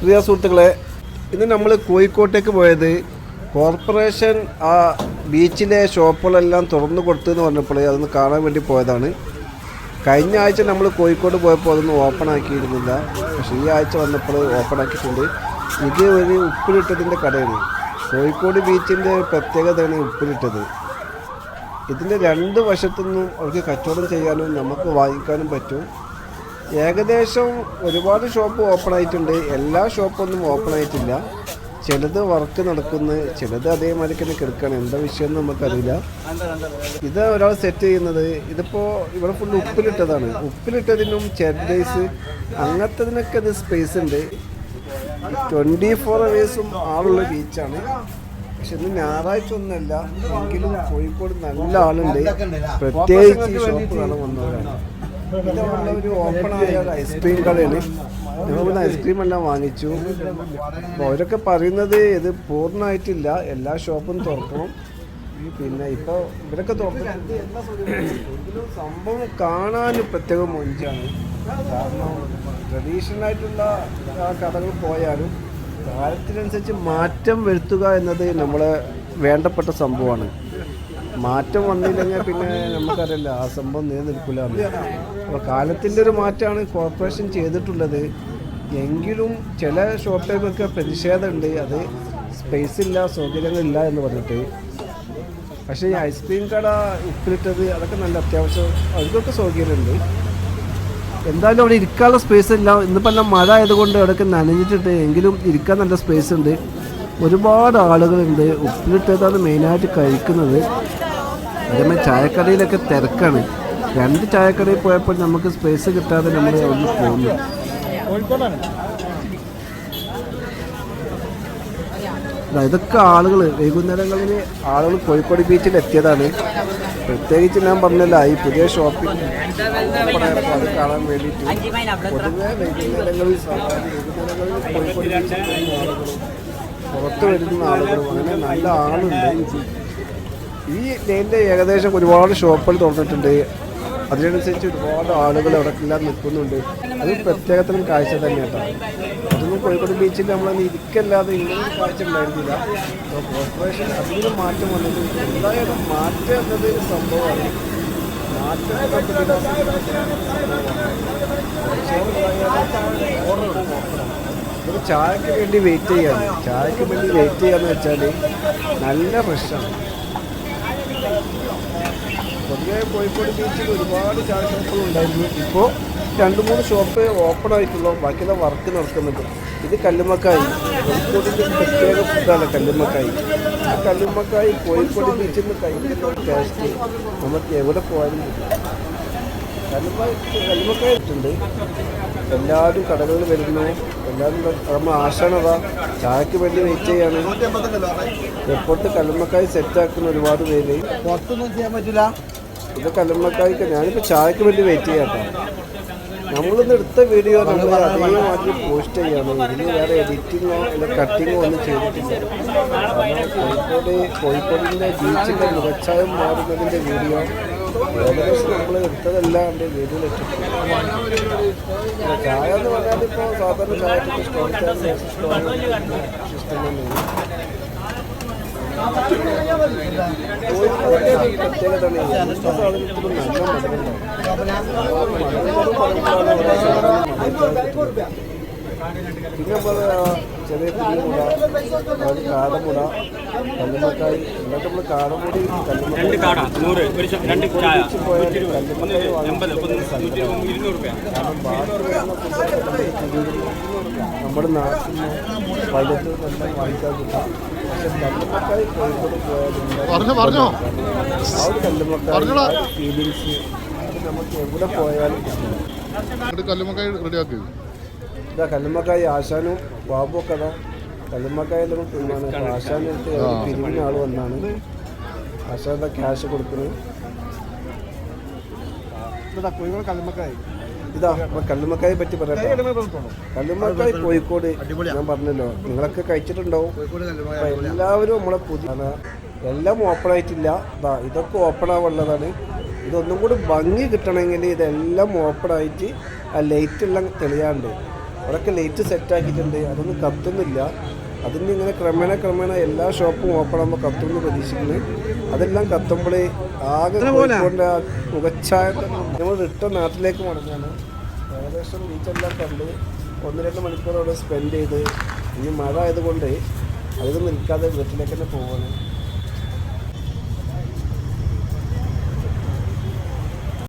പ്രിയ സുഹൃത്തുക്കളെ ഇന്ന് നമ്മൾ കോഴിക്കോട്ടേക്ക് പോയത് കോർപ്പറേഷൻ ആ ബീച്ചിലെ ഷോപ്പുകളെല്ലാം തുറന്നു കൊടുത്തു എന്ന് പറഞ്ഞപ്പോൾ അതൊന്ന് കാണാൻ വേണ്ടി പോയതാണ്. കഴിഞ്ഞ ആഴ്ച നമ്മൾ കോഴിക്കോട് പോയപ്പോൾ അതൊന്നും ഓപ്പൺ ആക്കിയിരുന്നില്ല. പക്ഷേ ഈ ആഴ്ച വന്നപ്പോൾ ഓപ്പൺ ആക്കിയിട്ടുണ്ട്. ഇത് ഒരു ഉപ്പിലിട്ടതിന്റെ കടയാണ്. കോഴിക്കോട് ബീച്ചിന്റെ പ്രത്യേകതയാണ് ഉപ്പിലിട്ടത്. ഇതിന്റെ രണ്ട് വശത്തുനിന്നും അവർക്ക് കച്ചവടം ചെയ്യാനും നമുക്ക് വാങ്ങിക്കാനും പറ്റും. ഏകദേശം ഒരുപാട് ഷോപ്പ് ഓപ്പൺ ആയിട്ടുണ്ട്. എല്ലാ ഷോപ്പൊന്നും ഓപ്പൺ ആയിട്ടില്ല. ചിലത് വർക്ക് നടക്കുന്നു. ചിലത് അതേമാതിരി തന്നെ കിടക്കുകയാണ് എന്താ വിഷയം എന്ന് നമുക്കറിയില്ല. ഇത് ഒരാൾ സെറ്റ് ചെയ്യുന്നത്. ഇതിപ്പോൾ ഇവിടെ ഫുൾ ഉപ്പിലിട്ടതാണ്. ഉപ്പിലിട്ടതിനും ചെഡൈസ് അങ്ങനത്തതിനൊക്കെ ഇത് സ്പേസ് ഉണ്ട്. ട്വന്റി ഫോർ അവേഴ്സും ആളുള്ള ബീച്ചാണ് പക്ഷെ ഇന്ന് ഞായറാഴ്ച ഒന്നുമല്ല. എങ്കിലും കോഴിക്കോട് നല്ല ആളുണ്ട്. പ്രത്യേകിച്ച് ഈ ഷോപ്പ് കാണാൻ വന്നവരാണ്. ഇത് ഒരു ഓപ്പൺ ആയ ഐസ്ക്രീം കടയാണ് ഞങ്ങൾ ഐസ്ക്രീം എല്ലാം വാങ്ങിച്ചു. അവരൊക്കെ പറയുന്നത് ഇത് പൂർണമായിട്ടില്ല. എല്ലാ ഷോപ്പും തുറക്കണം. പിന്നെ ഇപ്പോൾ ഇവരൊക്കെ തുറന്നിട്ടുണ്ട് എല്ലാ. സംഭവം കാണാൻ പ്രത്യേക മൊഞ്ചാണ്. കാരണം ട്രഡീഷണൽ ആയിട്ടുള്ള ആ കടകൾ പോയാലും കാലത്തിനനുസരിച്ച് മാറ്റം വരുത്തുക എന്നത് നമ്മളെ വേണ്ടപ്പെട്ട സംഭവമാണ്. മാറ്റം വന്നില്ലെങ്കിൽ പിന്നെ നമുക്കറിയില്ല. ആ സംഭവം നിലനിൽക്കില്ല അപ്പോൾ കാലത്തിന്റെ ഒരു മാറ്റമാണ് കോർപ്പറേഷൻ ചെയ്തിട്ടുള്ളത്. എങ്കിലും ചില ഷോപ്പുകൾക്ക് പ്രതിഷേധമുണ്ട്. അത് സ്പേസ് ഇല്ല സൗകര്യങ്ങളില്ല എന്ന് പറഞ്ഞിട്ട്. പക്ഷേ ഈ ഐസ്ക്രീം കട ഉപ്പിലിട്ടത് അതൊക്കെ നല്ല അത്യാവശ്യം അവർക്കൊക്കെ സൗകര്യമുണ്ട്. എന്തായാലും അവിടെ ഇരിക്കാനുള്ള സ്പേസ് ഇല്ല. ഇന്നിപ്പോൾ എല്ലാം മഴ ആയതുകൊണ്ട് അവിടെയൊക്കെ നനഞ്ഞിട്ടുണ്ട്. എങ്കിലും ഇരിക്കാൻ നല്ല സ്പേസ് ഉണ്ട്. ഒരുപാട് ആളുകളുണ്ട്. ഉപ്പിലിട്ടതാണ് മെയിനായിട്ട് കഴിക്കുന്നത്. അതേമാതിരി ചായക്കടയിലൊക്കെ തിരക്കാണ്. രണ്ട് ചായക്കടയിൽ പോയപ്പോൾ നമുക്ക് സ്പേസ് കിട്ടാതെ നമ്മൾ അവിടെ പോകുന്നു ഇതൊക്കെ ആളുകൾ വൈകുന്നേരങ്ങളിൽ ആളുകൾ കോഴിക്കോട് ബീച്ചിൽ എത്തിയതാണ്. പ്രത്യേകിച്ച് ഞാൻ പറഞ്ഞല്ലോ ഈ പുതിയ ഷോപ്പിംഗ് അത് കാണാൻ വേണ്ടിയിട്ട്. പൊതുവെ വൈകുന്നേരങ്ങളിൽ കോഴിക്കോട് ബീച്ചിൽ പുറത്ത് വരുന്ന ആളുകൾ അങ്ങനെ നല്ല ആളുണ്ട്. ഈ ലൈനിന്റെ ഏകദേശം ഒരുപാട് ഷോപ്പുകൾ തുറന്നിട്ടുണ്ട്. അതിനനുസരിച്ച് ഒരുപാട് ആളുകൾ അവിടെ എല്ലാം നിൽക്കുന്നുണ്ട്. അത് പ്രത്യേകത്തിനും കാഴ്ച തന്നെ കേട്ടോ അതൊന്നും കോഴിക്കോട് ബീച്ചിൽ നമ്മളൊന്നും ഇരിക്കല്ലാതെ ഇങ്ങനെ കാഴ്ച ഉണ്ടായിരുന്നില്ല. അപ്പോൾ കോർപ്പറേഷൻ അതിന് മാറ്റം വന്നത് എന്തായാലും മാറ്റം എന്നത് ഒരു സംഭവമാണ്. മാറ്റം ചായക്ക് വേണ്ടി വെയിറ്റ് ചെയ്യാം. ചായക്ക് വേണ്ടി വെയിറ്റ് ചെയ്യാന്ന് വെച്ചാൽ നല്ല പൊതുവെ കോഴിക്കോട് ബീച്ചിൽ ഒരുപാട് ചായ ഷോപ്പുകൾ ഉണ്ടായിരുന്നു. ഇപ്പോൾ രണ്ട് മൂന്ന് ഷോപ്പ് ഓപ്പൺ ആയിട്ടുള്ളൂ ബാക്കിയുള്ള വർക്ക് നടക്കുന്നുണ്ട്. ഇത് കല്ലുമക്കായി കോഴിക്കോടിന്റെ പ്രത്യേക ഫുഡാണ് കല്ലുമക്കായി ആ കല്ലുമ്മക്കായി കോഴിക്കോട് ബീച്ചിൽ നിന്ന് കഴിക്കുന്ന ടേസ്റ്റ് നമുക്ക് എവിടെ പോയാലും കിട്ടും. കല്ലുമ്മ കല്ലുമ്മക്കായി ഉണ്ട് എല്ലാവരും കടകളിൽ വരുന്നു. എല്ലാവരും നമ്മൾ ആശാനതാ. ചായക്ക് വേണ്ടി വെയിറ്റ് ചെയ്യാണ്. എപ്പോഴത്തെ കല്ലുമ്മക്കായി സെറ്റാക്കുന്ന ഒരുപാട് പേര്. പുറത്തൊന്നും ചെയ്യാൻ പറ്റില്ല ഇത് കല്ലുമ്മക്കായ്ക്ക് ഞാനിപ്പോൾ ചായക്ക് വേണ്ടി വെയിറ്റ് ചെയ്യാട്ടോ നമ്മളിന്ന് എടുത്ത വീഡിയോ നമ്മൾ അതേമാതിരി പോസ്റ്റ് ചെയ്യാണ് ഇതിന് വേറെ എഡിറ്റിങ്ങോ അല്ലെ കട്ടിങ്ങോ ഒന്നും ചെയ്തിട്ടില്ല കോഴിക്കോട് കോഴിക്കോടിന്റെ ബീച്ചിന്റെ മുഖച്ഛായം മാറുന്നതിന്റെ വീഡിയോ ഏകദേശം നമ്മൾ എടുത്തതെല്ലാം എന്റെ വീഡിയോ എത്തിയിട്ടുണ്ട് ചായ എന്ന് പറഞ്ഞാൽ ഇപ്പോൾ സാധാരണ ചായ സ്റ്റോൺ ചായ സ്റ്റോൺ പിന്നെ ചെറിയ പുല്ലുമുട കാടമുട കാടമുടി രണ്ട് കാട നൂറ് ഒരു രണ്ട് ചായ ഒന്ന് ഇരുന്നൂറ് രൂപ കാരണം ബാക്കി നമ്മുടെ നാട്ടിൽ നിന്ന് പലതും നല്ല വാങ്ങിക്കാൻ കിട്ടും. പക്ഷെ കല്ലുമ്മക്കായി കോഴിക്കോട് പോയാൽ പറഞ്ഞോ, പറഞ്ഞോ. ആ ഒരു കല്ലുമ്മക്കായി ഫീലിങ്സ് അത് നമുക്ക് എവിടെ പോയാലും കല്ലുമക്കായി റെഡിയാക്കി ഇതാ കല്ലുമ്മക്കായി ആശാനും ബാബു ഒരു പിരിവിന് ആൾ വന്നാണ്. ആശാന്റെ ക്യാഷ് കൊടുക്കുന്നത് കോഴിക്കോട് കല്ലുമ്മക്കായി. ഇതാ കല്ലുമ്മക്കായെ പറ്റി പറയട്ടെ. കല്ലുമ്മക്കായി കോഴിക്കോട്. ഞാൻ പറഞ്ഞല്ലോ നിങ്ങളൊക്കെ കഴിച്ചിട്ടുണ്ടാവും. എല്ലാവരും നമ്മളെ പുതിയ. എല്ലാം ഓപ്പൺ ആയിട്ടില്ല. ഇതാ ഇതൊക്കെ ഓപ്പൺ ആവുള്ളതാണ് ഇതൊന്നും കൂടി ഭംഗി കിട്ടണമെങ്കിൽ ഇതെല്ലാം ഓപ്പൺ ആയിട്ട് ആ ലൈറ്റ് എല്ലാം തെളിയാണ്ട്. അതൊക്കെ ലൈറ്റ് സെറ്റ് ആക്കിയിട്ടുണ്ട്. അതൊന്നും കത്തുന്നില്ല. അതിന് ഇങ്ങനെ ക്രമേണ ക്രമേണ എല്ലാ ഷോപ്പും ഓപ്പൺ ആകുമ്പോൾ കത്തുമെന്ന് പ്രതീക്ഷിക്കുന്നത് അതെല്ലാം കത്തുമ്പോഴേ ആകെ കോഴിക്കോടിന്റെ ആ മുഖച്ഛായ നമ്മൾ റിട്ടേൺ നാട്ടിലേക്ക് മടങ്ങാണ്. ഏകദേശം ബീച്ചെല്ലാം കണ്ട് ഒന്ന് രണ്ട് മണിക്കൂർ അവിടെ സ്പെൻഡ് ചെയ്ത് ഇനി മഴ ആയതുകൊണ്ട് അതിൽ നിൽക്കാതെ വീട്ടിലേക്ക് തന്നെ പോവാണ്.